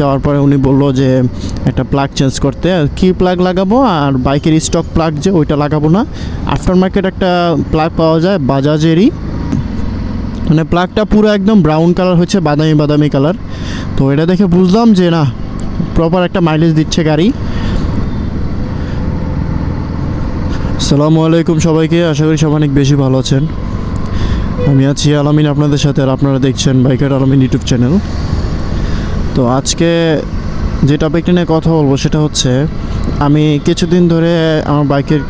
যাওয়ার পরে উনি বলল যে একটা প্লাগ চেঞ্জ করতে। কি প্লাগ লাগাবো? আর বাইকের স্টক প্লাগ যে, ওইটা লাগাবো না। আফটার মার্কেট একটা প্লাগ পাওয়া যায় বাজাজেরই মানে প্লাগটা পুরো একদম ব্রাউন কালার হচ্ছে বাদামি বাদামি কালার তো এটা দেখে বুঝলাম যে না প্রপার একটা মাইলেজ দিচ্ছে গাড়ি। আসসালামু আলাইকুম সবাইকে, আশা করি সব অনেক বেশি ভালো আছেন। আমি আছি আলামিন আপনাদের সাথে, আর আপনারা দেখছেন বাইকার আলামিন ইউটিউব চ্যানেল। তো আজকে যে টপিকটা নিয়ে কথা বলব সেটা হচ্ছে, আমি কিছুদিন ধরে আমার বাইকের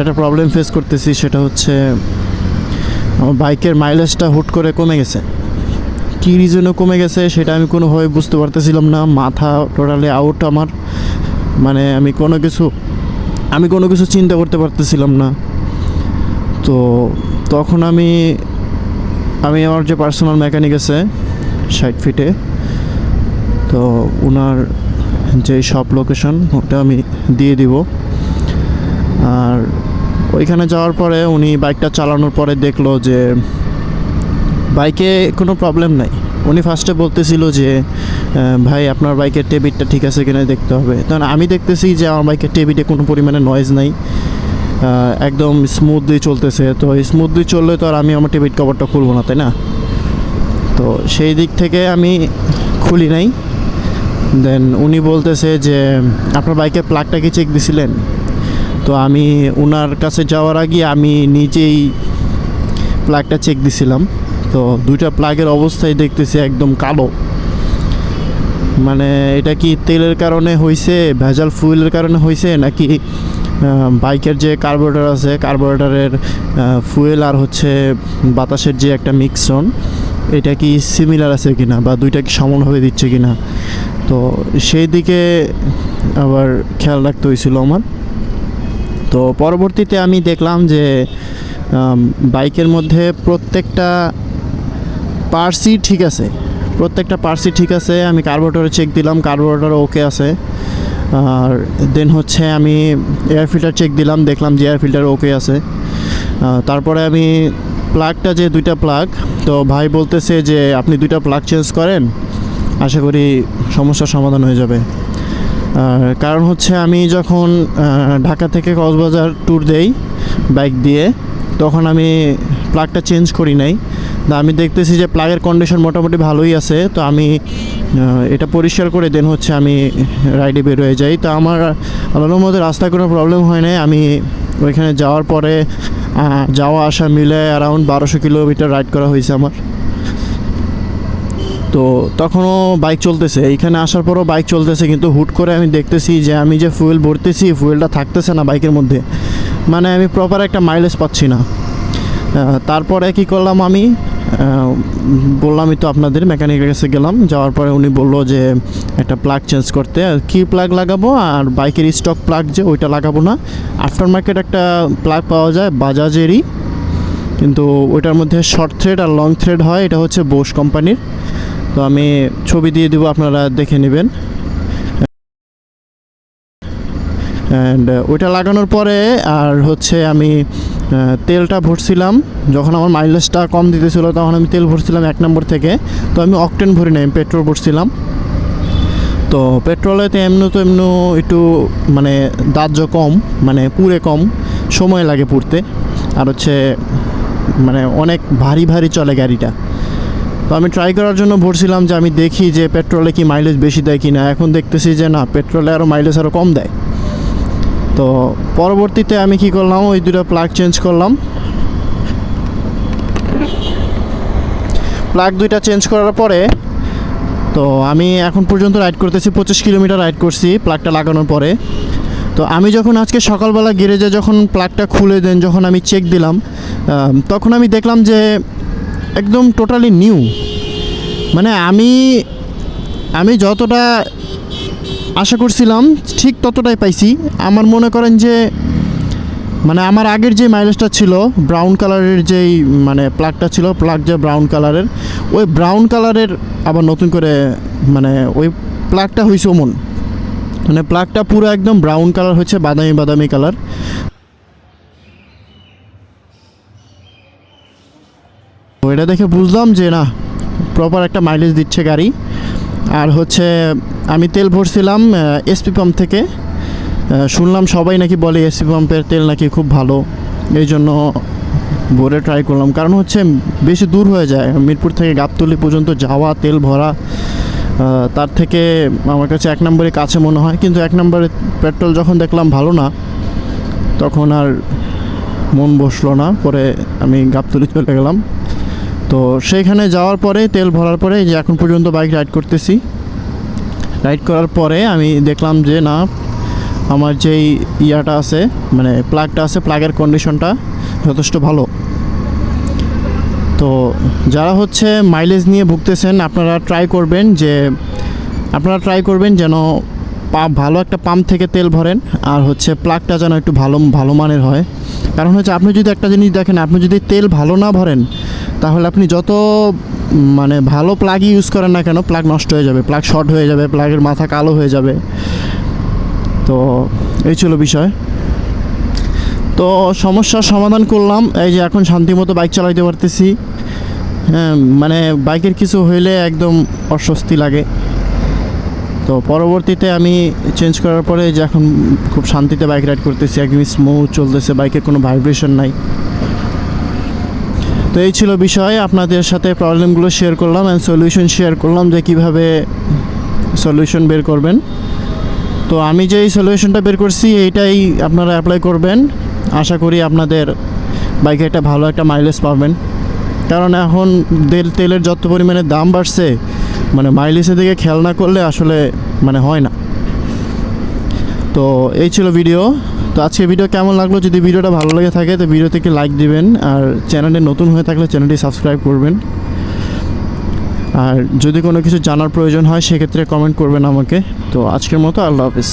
একটা প্রবলেম ফেস করতেছি, সেটা হচ্ছে আমার বাইকের মাইলেজটা হুট করে কমে গেছে। কী রিজনে কমে গেছে সেটা আমি কোনোভাবে বুঝতে পারতেছিলাম না, মাথা টোটালি আউট আমার। মানে আমি কোনো কিছু, আমি কোনো কিছু চিন্তা করতে পারতেছিলাম না। তো তখন আমি আমি আমার যে পার্সোনাল মেকানিক আছে, ষাট ফিটে তো ওনার যে শপ লোকেশন ওটা আমি দিয়ে দিব। আর ওইখানে যাওয়ার পরে উনি বাইকটা চালানোর পরে দেখল যে বাইকে কোনো প্রবলেম নাই। উনি ফার্স্টে বলতেছিল যে ভাই, আপনার বাইকের টেবিটটা ঠিক আছে কিনা দেখতে হবে। কারণ আমি দেখতেছি যে আমার বাইকের টেবিটে কোনো পরিমাণে নয়েজ নাই। একদম স্মুথলি চলতেছে। তো স্মুথলি চললে তো আর আমি আমার টেবিট কভারটা খুলবো না, তাই না? তো সেই দিক থেকে আমি খুলি নাই। দেন উনি বলতেছে যে, আপনার বাইকের প্লাগটা কি চেক দিছিলেন? তো আমি ওনার কাছে যাওয়ার আগে আমি নিজেই প্লাগটা চেক দিছিলাম। তো দুইটা প্লাগের অবস্থায় দেখতেছি একদম কালো। মানে এটা কি তেলের কারণে হয়েছে ভেজাল ফুয়েলের কারণে হয়েছে নাকি বাইকের যে কার্বোরেটর আছে কার্বোরেটরের ফুয়েল আর হচ্ছে বাতাসের যে একটা মিক্সন এটা কি সিমিলার আছে কিনা, বা দুইটা কি সমানভাবে দিচ্ছে কিনা? তো সেই দিকে আবার খেয়াল রাখতে হয়েছিল আমার। তো পরবর্তীতে আমি দেখলাম যে বাইকের মধ্যে প্রত্যেকটা পার্সি ঠিক আছে। প্রত্যেকটা পার্সি ঠিক আছে, আমি কার্বোরেটরে চেক দিলাম, কার্বোরেটর ওকে আছে। আর দেন হচ্ছে আমি এয়ার ফিল্টার চেক দিলাম, দেখলাম যে এয়ার ফিল্টার ওকে আছে। তারপরে আমি প্লাগটা যে দুইটা প্লাগ তো ভাই বলতেছে যে, আপনি দুইটা প্লাগ চেঞ্জ করেন? আশা করি সমস্যার সমাধান হয়ে যাবে। আর কারণ হচ্ছে আমি যখন ঢাকা থেকে কক্সবাজার ট্যুর দেই বাইক দিয়ে, তখন আমি প্লাগটা চেঞ্জ করি নাই। তা আমি দেখতেছি যে প্লাগের কন্ডিশন মোটামুটি ভালোই আছে, তো আমি এটা পরিষ্কার করে দেন হচ্ছে আমি রাইডে বের হয়ে যাই। তো আমার আল্লাহর মধ্যে রাস্তায় কোনো প্রবলেম হয় নাই। আমি ওইখানে যাওয়ার পরে যাওয়া আসা মিলে অ্যারাউন্ড বারোশো কিলোমিটার রাইড করা হয়েছে আমার। তো তখনও বাইক চলতেছে। এইখানে আসার পরও বাইক চলতেছে, কিন্তু হুট করে আমি দেখতেছি যে আমি যে ফুয়েল ভরতেছি ফুয়েলটা থাকতেছে না বাইকের মধ্যে। মানে আমি প্রপার একটা মাইলেজ পাচ্ছি না। তারপরে কি করলাম আমি? বললামই তো আপনাদের মেকানিকের কাছে গেলাম। যাওয়ার পরে উনি বলল যে, একটা প্লাগ চেঞ্জ করতে। কি প্লাগ লাগাবো? আর বাইকের স্টক প্লাগ যে, ওইটা লাগাবো না। আফটার মার্কেট একটা প্লাগ পাওয়া যায় বাজাজেরই কিন্তু ওইটার মধ্যে শর্ট থ্রেড আর লং থ্রেড হয়, এটা হচ্ছে বোস কোম্পানির তো আমি ছবি দিয়ে দেবো, আপনারা দেখে নেবেন। অ্যান্ড ওইটা লাগানোর পরে, আর হচ্ছে আমি তেলটা ভরছিলাম। যখন আমার মাইলেজটা কম দিতেছিল, তখন আমি তেল ভরছিলাম এক নম্বর থেকে। তো আমি অকটেন ভরি নাই পেট্রোল ভরছিলাম। তো পেট্রোলে তো এমনি তো এমনি একটু মানে দাহ্য কম মানে পুরে কম, সময় লাগে পুড়তে। আর হচ্ছে মানে অনেক ভারী ভারী চলে গাড়িটা। তো আমি ট্রাই করার জন্য ভরছিলাম যে আমি দেখি যে পেট্রোলে কি মাইলেজ বেশি দেয় কি না এখন দেখতেছি যে না পেট্রোলে আরও মাইলেজ আরও কম দেয়। তো পরবর্তীতে আমি কি করলাম, ওই দুটো প্লাগ চেঞ্জ করলাম। প্লাগ দুইটা চেঞ্জ করার পরে, তো আমি এখন পর্যন্ত রাইড করতেছি, পঁচিশ কিলোমিটার রাইড করছি প্লাগটা লাগানোর পরে। তো আমি যখন আজকে সকালবেলা গ্যারেজে যখন প্লাগটা খুলে দেন, যখন আমি চেক দিলাম তখন আমি দেখলাম যে একদম টোটালি নিউ মানে আমি আমি যতটা আশা করছিলাম, ঠিক ততটাই পাইছি। আমার মনে করেন যে মানে আমার আগের যে মাইলেজটা ছিল ব্রাউন কালারের যেই মানে প্লাগটা ছিল প্লাগ যে ব্রাউন কালারের ওই ব্রাউন কালারের আবার নতুন করে মানে ওই প্লাগটা হয়েছে ওমন মানে প্লাগটা পুরো একদম ব্রাউন কালার হচ্ছে, বাদামি বাদামি কালার এটা দেখে বুঝলাম যে না প্রপার একটা মাইলেজ দিচ্ছে গাড়ি। আর হচ্ছে, আমি তেল ভরছিলাম এসপি পাম্প থেকে। শুনলাম সবাই নাকি বলে এসপি পাম্পের তেল নাকি খুব ভালো। এই জন্য ভরে ট্রাই করলাম। কারণ হচ্ছে, বেশি দূর হয়ে যায়। মিরপুর থেকে গাবতলি পর্যন্ত যাওয়া, তেল ভরা তার থেকে আমার কাছে এক নম্বরে কাছে মনে হয়। কিন্তু এক নম্বরে পেট্রোল যখন দেখলাম ভালো না, তখন আর মন বসল না। পরে আমি গাবতলি চলে গেলাম। তো সেইখানে যাওয়ার পরে, তেল ভরার পরে যে এখন পর্যন্ত বাইক রাইড করতেছি। রাইড করার পরে আমি দেখলাম যে, না, আমার যেই ইয়াটা আছে মানে প্লাগটা আছে প্লাগের কন্ডিশনটা যথেষ্ট ভালো। তো যারা হচ্ছে মাইলেজ নিয়ে ভুগতেছেন, আপনারা ট্রাই করবেন যে, আপনারা ট্রাই করবেন যেন পাম্প ভালো একটা পাম্প থেকে তেল ভরেন, আর হচ্ছে প্লাগটা যেন একটু ভালো ভালো মানের হয়। কারণ হচ্ছে আপনি যদি একটা জিনিস দেখেন, আপনি যদি তেল ভালো না ভরেন তাহলে আপনি যত মানে ভালো প্লাগই ইউজ করেন না কেন প্লাগ নষ্ট হয়ে যাবে প্লাগ শর্ট হয়ে যাবে প্লাগের মাথা কালো হয়ে যাবে। তো, এই ছিল বিষয়। তো সমস্যার সমাধান করলাম, এই যে এখন শান্তিমতো বাইক চালাইতে পারতেছি। হ্যাঁ মানে বাইকের কিছু হইলে একদম অস্বস্তি লাগে। তো পরবর্তীতে আমি চেঞ্জ করার পরে যে এখন খুব শান্তিতে বাইক রাইড করতেছি একদম স্মুথ চলতেছে বাইকের কোনো ভাইব্রেশন নাই। তো এই ছিল বিষয়। আপনাদের সাথে প্রবলেমগুলো শেয়ার করলাম অ্যান্ড সলিউশন শেয়ার করলাম যে কীভাবে সলিউশন বের করবেন। তো আমি যেই সলিউশনটা বের করছি, এইটাই আপনারা অ্যাপ্লাই করবেন। আশা করি আপনাদের বাইকে একটা ভালো একটা মাইলেজ পাবেন। কারণ এখন তেল, তেলের যত পরিমাণে দাম বাড়ছে মানে মাইলেজের দিকে খেয়াল না করলে আসলে মানে হয় না। তো এই ছিল ভিডিও তো আজকে ভিডিও কেমন লাগল? যদি ভিডিওটা ভালো লেগে থাকে, তো ভিডিও থেকে লাইক দিবেন। আর চ্যানেলে নতুন হয়ে থাকলে চ্যানেলটি সাবস্ক্রাইব করবেন। আর যদি কোনো কিছু জানার প্রয়োজন হয়, সেক্ষেত্রে কমেন্ট করবেন আমাকে। তো আজকের মতো আল্লাহ হাফিজ।